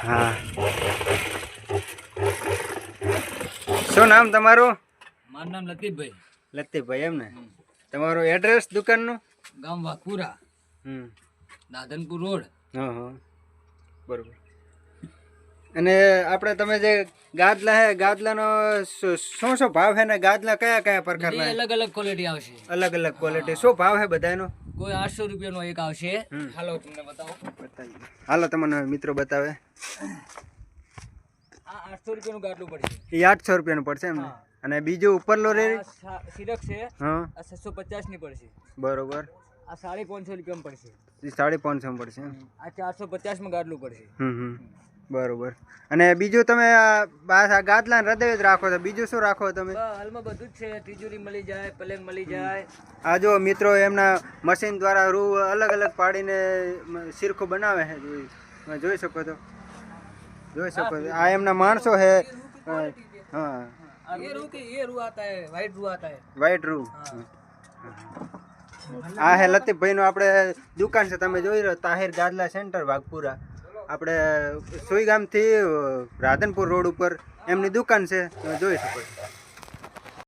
હા શું નામ તમારું મારું નામ લતીફભાઈ લતીફભાઈ એમ ને તમારું એડ્રેસ દુકાનનું ગામ વાકુરા હમ દાધનપુર રોડ હા હા બરોબર અને આપણે તમે જે ગાદલા હે ગાદલાનો શું શું ભાવ હે ને ગાદલા કયા કયા પ્રકારના અલગ અલગ ક્વોલિટી આવશે. અલગ અલગ ક્વોલિટી શું ભાવ હે બધાનો કોઈ આઠસો રૂપિયાનો એક આવશે. હાલો તમને બતાવો. હાલો તમને મિત્રો બતાવે. આ આઠસો રૂપિયાનું ગાટલું પડશે. એ આઠસો રૂપિયાનું પડશે એમ ને હા. અને બીજું ઉપરલો રે સિરક છે. હા. છસો પચાસની પડશે. બરોબર. આ સાડી પાંચસો રૂપિયામાં પડશે. એ સાડી પાંચસો પડશે આ ચારસો પચાસમાં ગાટલું પડશે. હમ હમ. બરોબર. અને બીજું તમે બસ આ ગાદલા હૃદય જ રાખો છો. બીજું શું રાખો તમે? હાલમાં બધું જ છે. તિજોરી મળી જાય પલેંગ મળી જાય. આ જો મિત્રો એમના મશીન દ્વારા રૂ અલગ અલગ પાડીને સિરખું બનાવે છે. તમે જોઈ શકો તો જોઈ શકો છો. આ એમના માણસો છે. હા. એ આ હે લતીફભાઈ નો આપણે દુકાન છે. તમે જોઈ રહ્યો તાહિર ગાદલા સેન્ટર વાઘપુરા. આપણે સુઈગામથી રાધનપુર રોડ ઉપર એમની દુકાન છે તમે જોઈ શકો છો.